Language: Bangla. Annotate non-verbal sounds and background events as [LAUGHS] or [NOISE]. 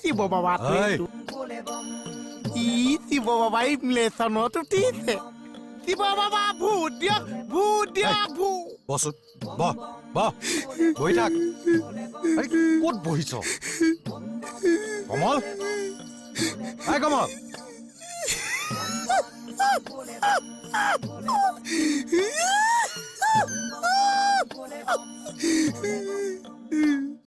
শিব বাবা ই শিব বাবাই লেসনত উঠিছে শিব বাবা ভূত দিয়ক ভূত দিয়ক ভূত বচোন বহ বহ বহি থাক। ক'ত বহিছ? কমল? এই কমল। [LAUGHS]